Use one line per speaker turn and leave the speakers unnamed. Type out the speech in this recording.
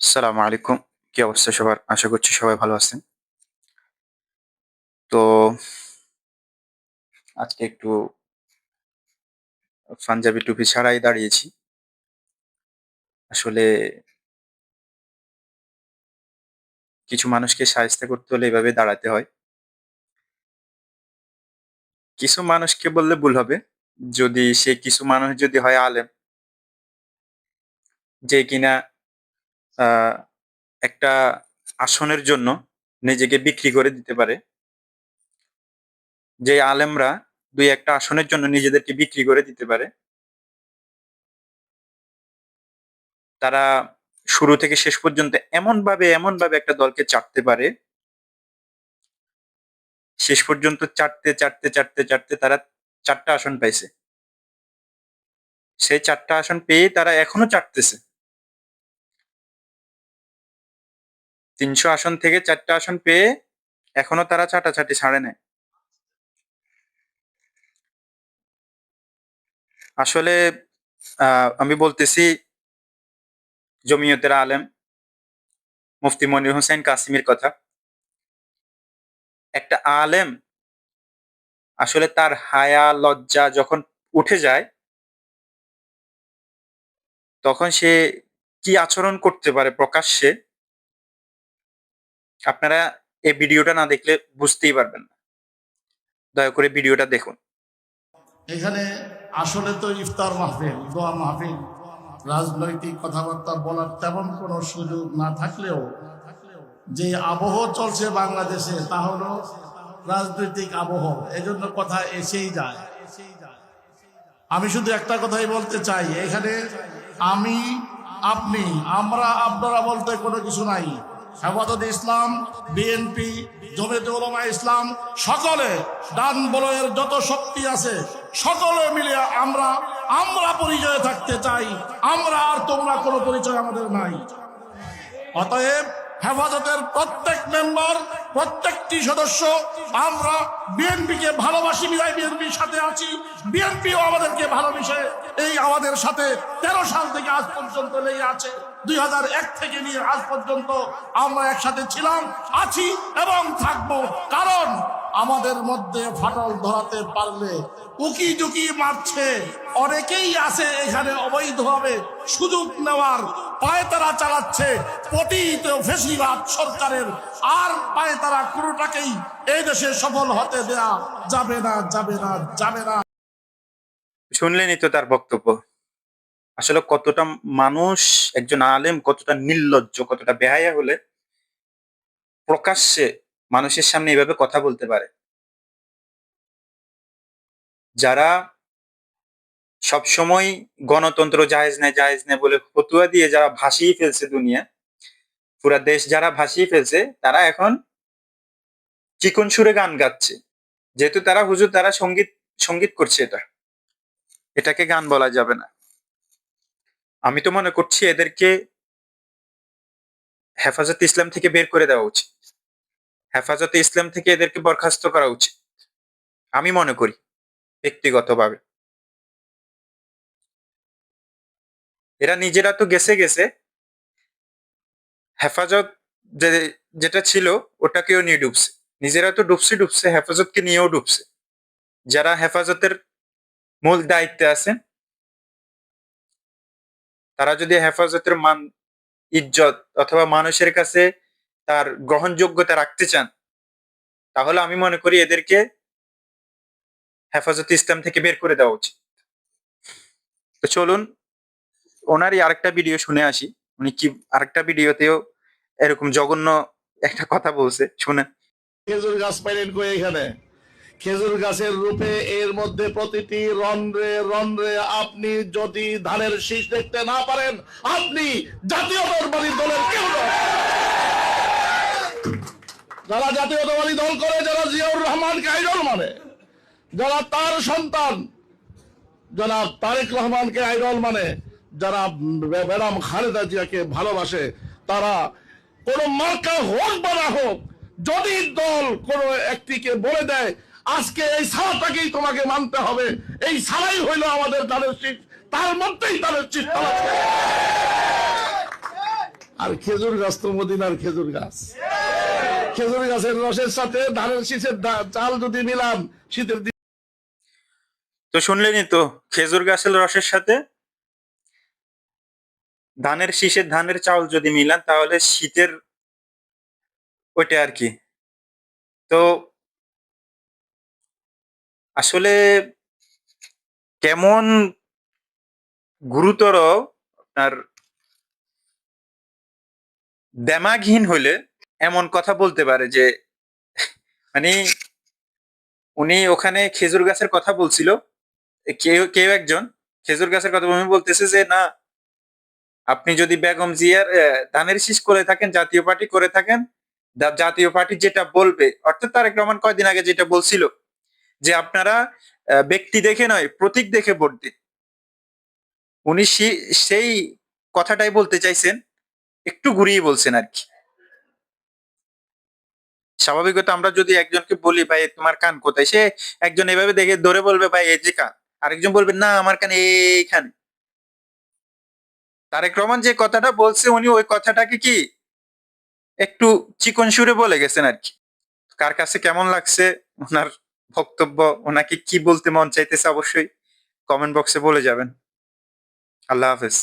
আসসালামু আলাইকুম। কি অবস্থা সবার? আশা করছি সবাই ভালো আছেন। তো আজকে একটু পাঞ্জাবি টুপি ছাড়াই দাঁড়িয়েছি। আসলে কিছু মানুষকে সাহায্য করতে হলে এভাবে দাঁড়াতে হয়। কিছু মানুষকে বললে ভুল হবে। যদি সে কিছু মানুষ যদি হয় আলেম, যে কিনা একটা আসনের জন্য নিজেকে বিক্রি করে দিতে পারে। যে আলেমরা দুই একটা আসনের জন্য নিজেদেরকে বিক্রি করে দিতে পারে। তারা শুরু থেকে শেষ পর্যন্ত এমন ভাবে এমন ভাবে একটা দলকে চাটতে পারে। শেষ পর্যন্ত চাটতে চাটতে চাটতে চাটতে তারা চারটা আসন পাইছে। সেই চারটা আসন পেয়ে তারা এখনও চাটতেছে। তিনশো আসন থেকে চারটা আসন পেয়ে এখনও তারা চাটাচাটি ছাড়ে নাই। আসলে আমি বলতেছি, জমিয়তের আলেম মুফতি মনির হোসেন কাসিমের কথা। একটা আলেম আসলে তার হায়া, লজ্জা যখন উঠে যায়, তখন সে কি আচরণ করতে পারে প্রকাশ্যে আপনারা এই ভিডিওটা না দেখলে বুঝতেই পারবেন না। দয়া করে ভিডিওটা দেখুন।
এখানে আসলে তো ইফতার মাহফিল, দোয়া মাহফিল, রাজনৈতিক কথাবার্তা বলার তেমন কোনো সুযোগ না থাকলেও যে আবহ চলছে বাংলাদেশে, তা হলো রাজনৈতিক আবহ, এজন্য কথা এসেই যায়। আমি শুধু একটা কথাই বলতে চাই, এখানে আমি, আপনি, আমরা, আপনারা বলতে কোনো কিছু নাই। হেফাজত ইসলাম বিএনপি জমিয়তে উলামা ইসলাম, সকলে ডান বলয়ের যত শক্তি আছে, সকলে মিলে আমরা আমরা পরিচয়ে থাকতে চাই। আমরা আর তোমরা কোনো পরিচয় আমাদের নাই। অতএব হেফাজতের প্রত্যেক মেম্বার, প্রত্যেকটি সদস্য, আমরা বিএনপিকে ভালোবাসি বিএনপির সাথে আছি। বিএনপিও আমাদেরকে ভালোবেসে আমাদের সাথে তেরো সাল থেকে আজ পর্যন্ত লেগে আছে। দুই থেকে নিয়ে আজ পর্যন্ত আমরা একসাথে ছিলাম, আছি এবং থাকব। কারণ আমাদের মধ্যে ফাটল ধরাতে পারলে উকি টুকি মারছে। অনেকেই আছে এখানে অবৈধভাবে সুযোগ নেওয়ার, পায়তারা চালাচ্ছে। পতিত ফেসিবাদ সরকারের আর পায়তারা কোনোটাকেই এই দেশে সফল হতে দেয়া যাবে না যাবে না যাবে না।
শুনলেনই তো তার বক্তব্য। আসলে কতটা মানুষ, একজন আলেম কতটা নির্লজ্জ, কতটা বেহায়া হলে প্রকাশ্যে মানুষের সামনে এভাবে কথা বলতে পারে? যারা সবসময় গণতন্ত্র জায়েজ নেই জায়েজ নেই বলে ফতুয়া দিয়ে যারা ভাসিয়ে ফেলছে দুনিয়া, পুরা দেশ যারা ভাসিয়ে ফেলছে, তারা এখন চিকন সুরে গান গাচ্ছে। যেহেতু তারা, হুজুর তারা সংগীত সংগীত করছে এটা। এটাকে গান বলা যাবে না। আমি তো মনে করছি এদেরকে হেফাজত ইসলাম থেকে বের করে দেওয়া উচিত। হেফাজতে ইসলাম থেকে এদেরকে বরখাস্ত করা উচিত। আমি মনে করি, ব্যক্তিগতভাবে। এরা নিজেরা তো গেছে গেছে। হেফাজত যে, যেটা ছিল, ওটাকেও নিয়ে ডুবছে। নিজেরা তো ডুবছে ডুবছে, হেফাজতকে নিয়েও ডুবছে। যারা হেফাজতের মূল দায়িত্বে আছেন। তারা যদি হেফাজতের মান, ইজ্জত অথবা মানুষের কাছে তার গ্রহণযোগ্যতা রাখতে চান, তাহলে আমি মনে করি এদেরকে হেফাজত ইসলাম থেকে বের করে দেওয়া উচিত। তো চলুন, ওনারই আরেকটা ভিডিও শুনে আসি। উনি কি, আরেকটা ভিডিওতেও এরকম জঘন্য একটা কথা বলছে, শুনে।
গাছ পাইলেন কই এখানে? খেজুর গাছের রূপে এর মধ্যে প্রতিটি রন্ধ্রে রন্ধ্রে আপনি যদি ধানের শীষ দেখতে না পারেন, আপনি জাতীয়তাবাদী দলের কেউ যারা জাতীয়তাবাদী দল করে, যারা জিয়াউর রহমানকে আইডল মানে যারা তার সন্তান, যারা তারেক রহমানকে আইডল মানে যারা ম্যাডাম খালেদা জিয়াকে ভালোবাসে, তারা কোন মার্কা হোক বা না হোক, যদি দল কোন একটিকে বলে দেয় আজকে এই সালাটাকেই তোমাকে মানতে হবে। এই সালাই হইল আমাদের তাদের শীত তার মধ্যেই তাদের শীত আর খেজুর গাছ তো মদিনার খেজুর গাছ। খেজুর গাছের রসের সাথে ধানের শীষের চাল যদি নিলাম, শীতের দিন
তো শুনলেনই তো, খেজুর গাছের রসের সাথে ধানের শীষের ধানের চাউল যদি মিলান, তাহলে শীতের ওইটা আর কি। তো আসলে কেমন গুরুতর আপনার দেমাগহীন হলে এমন কথা বলতে পারে যে মানে উনি ওখানে খেজুর গাছের কথা বলছিল কেউ কেউ একজন খেজুর গাছের কথা বলতেছে যে, না, আপনি যদি বেগম জিয়ার ধানের শীষ করে থাকেন, জাতীয় পার্টি করে থাকেন জাতীয় পার্টি যেটা বলবে, অর্থাৎ তারেক রহমান কয়দিন আগে যেটা বলছিল যে আপনারা ব্যক্তি দেখে নয়, প্রতীক দেখে ভোট দিন। উনি সেই কথাটাই বলতে চাইছেন, একটু ঘুরিয়ে বলছেন আর কি। স্বাভাবিকত আমরা যদি একজনকে বলি, ভাই, তোমার কান কোথায়? সে একজন এভাবে দেখে ধরে বলবে, ভাই, এই যে কান। আরেকজন বলবে, না, আমার কান এইখানে। তারেক রহমান যে কথাটা বলছে, উনি ওই কথাটাকে কি, একটু চিকন সুরে বলে গেছেন আর কি। কার কাছে কেমন লাগছে, ওনার বক্তব্য ওনাকে কি বলতে মন চাইতেছে অবশ্যই কমেন্ট বক্সে বলে যাবেন। আল্লাহ হাফেজ।